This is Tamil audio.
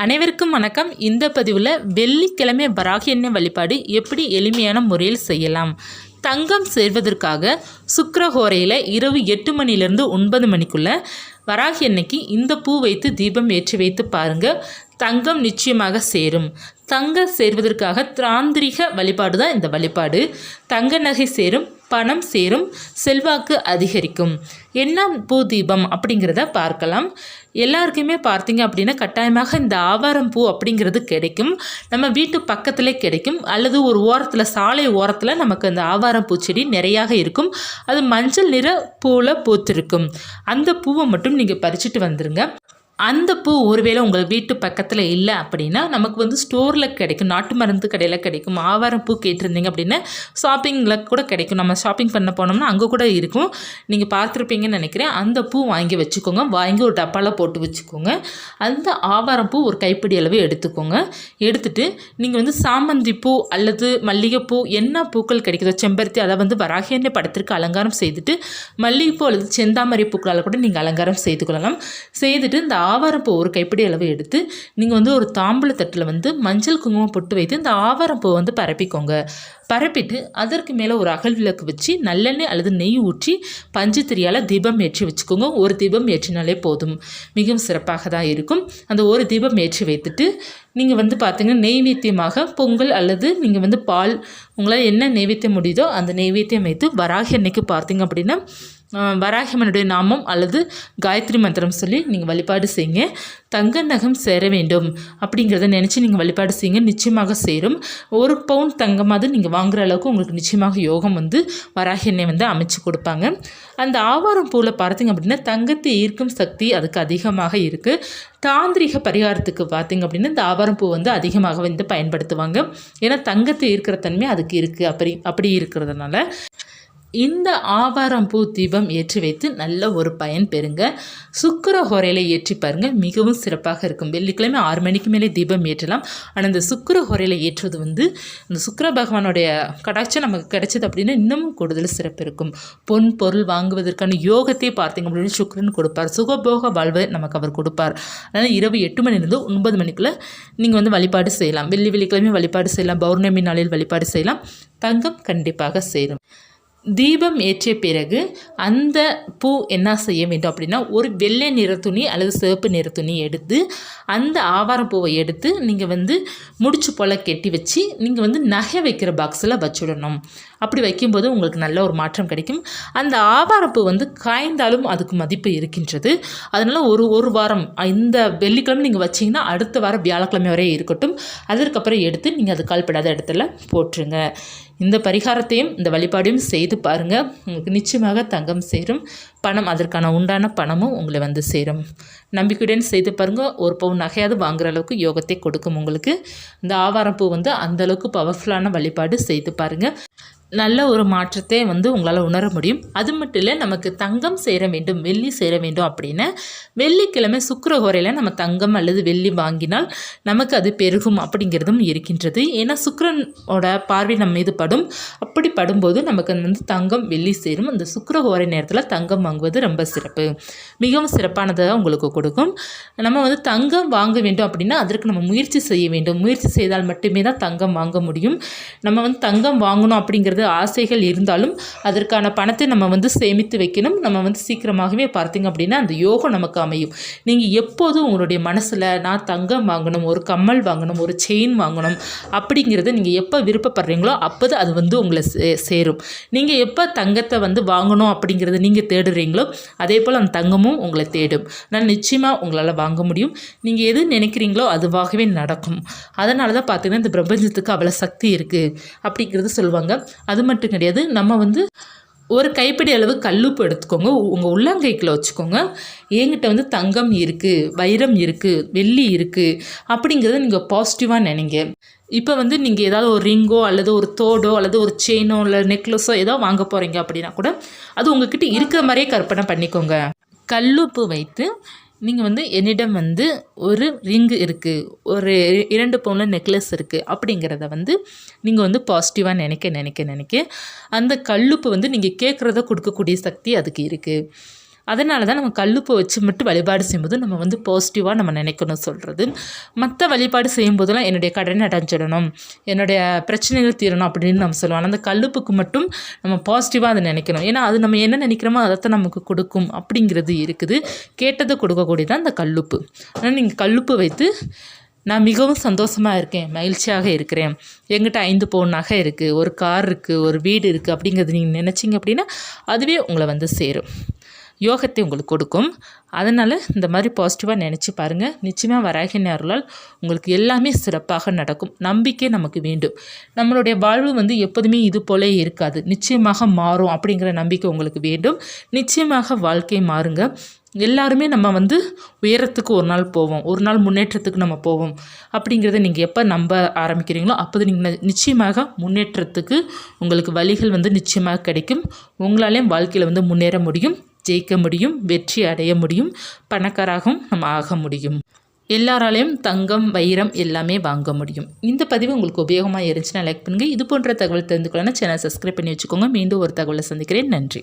அனைவருக்கும் வணக்கம். இந்த பதிவில் வெள்ளிக்கிழமை வராகி எண்ணெய் வழிபாடு எப்படி எளிமையான முறையில் செய்யலாம்? தங்கம் சேர்வதற்காக சுக்கிரஹோரையில் இரவு எட்டு மணிலேருந்து ஒன்பது மணிக்குள்ளே வராகி எண்ணெய்க்கு இந்த பூ வைத்து தீபம் ஏற்றி வைத்து பாருங்கள் தங்கம் நிச்சயமாக சேரும். தங்கம் சேர்வதற்காக தாந்திரிக வழிபாடு தான் இந்த வழிபாடு. தங்க நகை சேரும். பணம் சேரும் செல்வாக்கு அதிகரிக்கும். என்ன பூ தீபம் அப்படிங்கிறத பார்க்கலாம். எல்லாருக்குமே பார்த்தீங்க அப்படின்னா கட்டாயமாக இந்த ஆவாரம் பூ அப்படிங்கிறது கிடைக்கும். நம்ம வீட்டு பக்கத்திலே கிடைக்கும். அல்லது ஒரு ஓரத்தில் சாலை ஓரத்தில் நமக்கு அந்த ஆவாரம் பூச்செடி நிறையாக இருக்கும். அது மஞ்சள் நிற பூவில் பூத்திருக்கும். அந்த பூவை மட்டும் நீங்கள் பறிச்சுட்டு வந்துடுங்க அந்த பூ ஒருவேளை உங்கள் வீட்டு பக்கத்தில் இல்லை அப்படின்னா நமக்கு வந்து ஸ்டோரில் கிடைக்கும். நாட்டு மருந்து கடையில் கிடைக்கும். ஆவாரம் பூ கேட்டிருந்தீங்க அப்படின்னா ஷாப்பிங்கில் கூட கிடைக்கும். நம்ம ஷாப்பிங் பண்ண போனோம்னா அங்கே கூட இருக்கும். நீங்கள் பார்த்துருப்பீங்கன்னு நினைக்கிறேன். அந்த பூ வாங்கி வச்சுக்கோங்க. வாங்கி ஒரு டப்பாவில் போட்டு வச்சுக்கோங்க. அந்த ஆவாரம் பூ ஒரு கைப்பிடி அளவு எடுத்துக்கோங்க. எடுத்துட்டு நீங்கள் வந்து சாமந்தி பூ அல்லது மல்லிகைப்பூ என்ன பூக்கள் கிடைக்குதோ செம்பருத்தி அதை வந்து வராகியன்ற படத்திற்கு அலங்காரம் செய்துட்டு மல்லிகைப்பூ அல்லது செந்தாமரை பூக்களால் கூட நீங்கள் அலங்காரம் செய்து கொள்ளலாம். செய்துட்டு இந்த ஆவாரப்பூ ஒரு கைப்பிடி அளவு எடுத்து நீங்கள் வந்து ஒரு தாம்பூல தட்டில் வந்து மஞ்சள் குங்குமம் பொட்டு வைத்து இந்த ஆவாரம்பூ வந்து பரப்பிக்கோங்க. பரப்பிட்டு அதற்கு மேலே ஒரு அகல் விளக்கு வச்சு நல்லெண்ணெய் அல்லது நெய் ஊற்றி பஞ்சு திரியால் தீபம் ஏற்றி வச்சுக்கோங்க. ஒரு தீபம் ஏற்றினாலே போதும். மிகவும் சிறப்பாக தான் இருக்கும். அந்த ஒரு தீபம் ஏற்றி வைத்துட்டு நீங்கள் வந்து பார்த்தீங்கன்னா நெய்வேத்தியமாக பொங்கல் அல்லது நீங்கள் வந்து பால் உங்களால் என்ன நெய்வேத்தியம் முடியுதோ அந்த நெய்வேத்தியம் வைத்து வராகி அன்னைக்கு பார்த்தீங்க அப்படின்னா வராகிமனுடைய நாமம் அல்லது காயத்ரி மந்திரம் சொல்லி நீங்கள் வழிபாடு செய்யுங்க. தங்க நகம் சேர வேண்டும் அப்படிங்கிறத நினச்சி நீங்கள் வழிபாடு செய்யுங்க. நிச்சயமாக சேரும். ஒரு பவுன் தங்கமாவது நீங்கள் வாங்குற அளவுக்கு உங்களுக்கு நிச்சயமாக யோகம் வந்து வராகி எண்ணெய் வந்து அமைச்சு கொடுப்பாங்க. அந்த ஆவாரம் பூவில் பார்த்தீங்க அப்படின்னா தங்கத்தை ஈர்க்கும் சக்தி அதுக்கு அதிகமாக இருக்குது தாந்திரிக பரிகாரத்துக்கு பார்த்திங்க அப்படின்னா இந்த ஆவாரம் பூ வந்து அதிகமாக வந்து பயன்படுத்துவாங்க. ஏன்னா தங்கத்தை ஈர்க்கிற தன்மை அதுக்கு இருக்குது அப்படி அப்படி இருக்கிறதுனால. இந்த ஆவாரம் பூ தீபம் ஏற்றி வைத்து நல்ல ஒரு பயன் பெறுங்க. சுக்கர ஹொரையில் ஏற்றி பாருங்க. மிகவும் சிறப்பாக இருக்கும். வெள்ளிக்கிழமை ஆறு மணிக்கு மேலே தீபம் ஏற்றலாம். ஆனால் இந்த சுக்கர ஹொரையில் ஏற்றுவது வந்து இந்த சுக்கர பகவானுடைய கடாட்சம் நமக்கு கிடைச்சது அப்படின்னா இன்னமும் கூடுதல் சிறப்பு இருக்கும். பொன் பொருள் வாங்குவதற்கான யோகத்தை பார்த்தீங்க அப்படின்னு சுக்கரன் கொடுப்பார். சுகபோக வாழ்வை நமக்கு அவர் கொடுப்பார். அதனால் இரவு எட்டு மணிலேருந்து ஒன்பது மணிக்குள்ளே நீங்கள் வந்து வழிபாடு செய்யலாம். வெள்ளி வெள்ளிக்கிழமை வழிபாடு செய்யலாம். பௌர்ணமி நாளில் வழிபாடு செய்யலாம். தங்கம் கண்டிப்பாக சேரும். தீபம் ஏற்றிய பிறகு அந்த பூ என்ன செய்ய வேண்டும் அப்படின்னா ஒரு வெள்ளை நிற துணி அல்லது சிவப்பு நிற துணி எடுத்து அந்த ஆவாரம் பூவை எடுத்து நீங்கள் வந்து முடிச்சு போல் கெட்டி வச்சு நீங்கள் வந்து நகை வைக்கிற பாக்ஸில் வச்சுடணும். அப்படி வைக்கும்போது உங்களுக்கு நல்ல ஒரு மாற்றம் கிடைக்கும். அந்த ஆவாரப்பூ வந்து காய்ந்தாலும் அதுக்கு மதிப்பு இருக்கின்றது. அதனால் ஒரு ஒரு வாரம் இந்த வெள்ளிக்கிழமை நீங்கள் வச்சிங்கன்னா அடுத்த வாரம் வியாழக்கிழமை வரை இருக்கட்டும். அதற்கப்புறம் எடுத்து நீங்கள் அது கால்படாத இடத்துல போட்டுருங்க. இந்த பரிகாரத்தையும் இந்த வழிபாடையும் செய்து பாருங்கள் உங்களுக்கு நிச்சயமாக தங்கம் சேரும். பணம் அதற்கான உண்டான பணமும் உங்களை வந்து சேரும். நம்பிக்கையுடன் செய்து பாருங்கள் ஒரு பவுன் நகையாவது வாங்குற அளவுக்கு யோகத்தை கொடுக்கும் உங்களுக்கு. இந்த ஆவாரப்பூ வந்து அந்தளவுக்கு பவர்ஃபுல்லான வழிபாடு செய்து பாருங்கள் நல்ல ஒரு மாற்றத்தை வந்து உங்களால் உணர முடியும். அது மட்டும் இல்லை நமக்கு தங்கம் சேர வேண்டும் வெள்ளி சேர வேண்டும் அப்படின்னு வெள்ளிக்கிழமை சுக்கரஹோரையில் நம்ம தங்கம் அல்லது வெள்ளி வாங்கினால் நமக்கு அது பெருகும் அப்படிங்கிறதும் இருக்கின்றது. ஏன்னா சுக்கரனோட பார்வை நம்ம மீது படும். அப்படி படும்போது நமக்கு வந்து தங்கம் வெள்ளி சேரும். அந்த சுக்கரஹோரை நேரத்தில் தங்கம் வாங்குவது ரொம்ப சிறப்பு. மிகவும் சிறப்பானதாக உங்களுக்கு கொடுக்கும். நம்ம வந்து தங்கம் வாங்க வேண்டும் அப்படின்னா அதற்கு நம்ம முயற்சி செய்ய வேண்டும். முயற்சி செய்தால் மட்டுமே தான் தங்கம் வாங்க முடியும். நம்ம வந்து தங்கம் வாங்கணும் அப்படிங்கிறது ஆசைகள் இருந்தாலும் அதற்கான பணத்தை நம்ம வந்து சேமித்து வைக்கணும். நம்ம வந்து சீக்கிரமாகவே பார்த்தீங்க அப்படின்னா அந்த யோகம் நமக்கு அமையும். நீங்கள் எப்போதும் உங்களுடைய மனசில் நான் தங்கம் வாங்கணும் ஒரு கம்மல் வாங்கணும் ஒரு செயின் வாங்கணும் அப்படிங்கிறத நீங்கள் எப்போ விருப்பப்படுறீங்களோ அப்போது அது வந்து உங்களை சே சேரும். நீங்கள் எப்போ தங்கத்தை வந்து வாங்கணும் அப்படிங்கிறத நீங்கள் தேடுறீங்களோ அதே போல் அந்த தங்கமும் உங்களை தேடும். நான் நிச்சயமாக உங்களால் வாங்க முடியும். நீங்கள் எது நினைக்கிறீங்களோ அதுவாகவே நடக்கும். அதனால தான் பார்த்தீங்கன்னா இந்த பிரபஞ்சத்துக்கு அவ்வளோ சக்தி இருக்குது அப்படிங்கிறது சொல்லுவாங்க. அது மட்டும் கிடையாது நம்ம வந்து ஒரு கைப்பிடி அளவு கல்லுப்பு எடுத்துக்கோங்க. உங்கள் உள்ளங்கைக்குள்ள வச்சுக்கோங்க. என்கிட்ட வந்து தங்கம் இருக்குது வைரம் இருக்குது வெள்ளி இருக்குது அப்படிங்கிறத நீங்கள் பாசிட்டிவாக நினைங்க. இப்போ வந்து நீங்கள் ஏதாவது ஒரு ரிங்கோ அல்லது ஒரு தோடோ அல்லது ஒரு செயினோ இல்லை நெக்லஸோ ஏதோ வாங்க போகிறீங்க அப்படின்னா கூட அது உங்ககிட்ட இருக்கிற மாதிரியே கற்பனை பண்ணிக்கோங்க. கல்லுப்பு வைத்து நீங்கள் வந்து என்னிடம் வந்து ஒரு ரிங்கு இருக்குது ஒரு இரண்டு பவுனில் நெக்லஸ் இருக்குது அப்படிங்கிறத வந்து நீங்கள் வந்து பாசிட்டிவாக நினைக்க நினைக்க நினைக்க அந்த கல்லுப்பு வந்து நீங்கள் கேட்குறத கொடுக்கக்கூடிய சக்தி அதுக்கு இருக்குது அதனால தான் நம்ம கல்லுப்பை வச்சு மட்டும் வழிபாடு செய்யும்போது நம்ம வந்து பாசிட்டிவாக நம்ம நினைக்கணும் சொல்கிறது மற்ற வழிபாடு செய்யும்போதெல்லாம் என்னுடைய கடனை அடைஞ்சிடணும் என்னுடைய பிரச்சனைகள் தீரணும் அப்படின்னு நம்ம சொல்லுவோம். ஆனால் அந்த கல்லுப்புக்கு மட்டும் நம்ம பாசிட்டிவாக அதை நினைக்கணும். ஏன்னா அது நம்ம என்ன நினைக்கிறோமோ அதைத்தான் நமக்கு கொடுக்கும் அப்படிங்கிறது இருக்குது. கேட்டதை கொடுக்கக்கூடியதான் அந்த கல்லுப்பு. ஆனால் நீங்கள் கல்லுப்பு வைத்து நான் மிகவும் சந்தோஷமாக இருக்கேன் மகிழ்ச்சியாக இருக்கிறேன். எங்கிட்ட ஐந்து பவுன் நகை இருக்குது ஒரு கார் இருக்குது ஒரு வீடு இருக்குது அப்படிங்கிறது நீங்கள் நினச்சிங்க அப்படின்னா அதுவே உங்களை வந்து சேரும். யோகத்தை உங்களுக்கு கொடுக்கும். அதனால் இந்த மாதிரி பாசிட்டிவாக நினச்சி பாருங்கள் நிச்சயமாக வராகி நேரலால் உங்களுக்கு எல்லாமே சிறப்பாக நடக்கும். நம்பிக்கை நமக்கு வேண்டும். நம்மளுடைய வாழ்வு வந்து எப்போதுமே இது போல இருக்காது. நிச்சயமாக மாறும் அப்படிங்கிற நம்பிக்கை உங்களுக்கு வேண்டும். நிச்சயமாக வாழ்க்கை மாறுங்க. எல்லாருமே நம்ம வந்து உயரத்துக்கு ஒரு நாள் போவோம். ஒரு நாள் முன்னேற்றத்துக்கு நம்ம போவோம். அப்படிங்கிறத நீங்கள் எப்போ நம்ப ஆரம்பிக்கிறீங்களோ அப்போது நீங்கள் நிச்சயமாக முன்னேற்றத்துக்கு உங்களுக்கு வழிகள் வந்து நிச்சயமாக கிடைக்கும். உங்களாலேயும் வாழ்க்கையில் வந்து முன்னேற முடியும். ஜெயிக்க முடியும் வெற்றி அடைய முடியும் பணக்காராகவும் நம்ம ஆக முடியும். எல்லாராலையும் தங்கம் வைரம் எல்லாமே வாங்க முடியும். இந்த பதிவு உங்களுக்கு உபயோகமாக இருந்துச்சுன்னா லைக் பண்ணுங்கள் இது போன்ற தகவல் தெரிந்து கொள்ளணும் சேனல் சப்ஸ்கிரைப் பண்ணி வச்சுக்கோங்க. மீண்டும் ஒரு தகவலை சந்திக்கிறேன். நன்றி.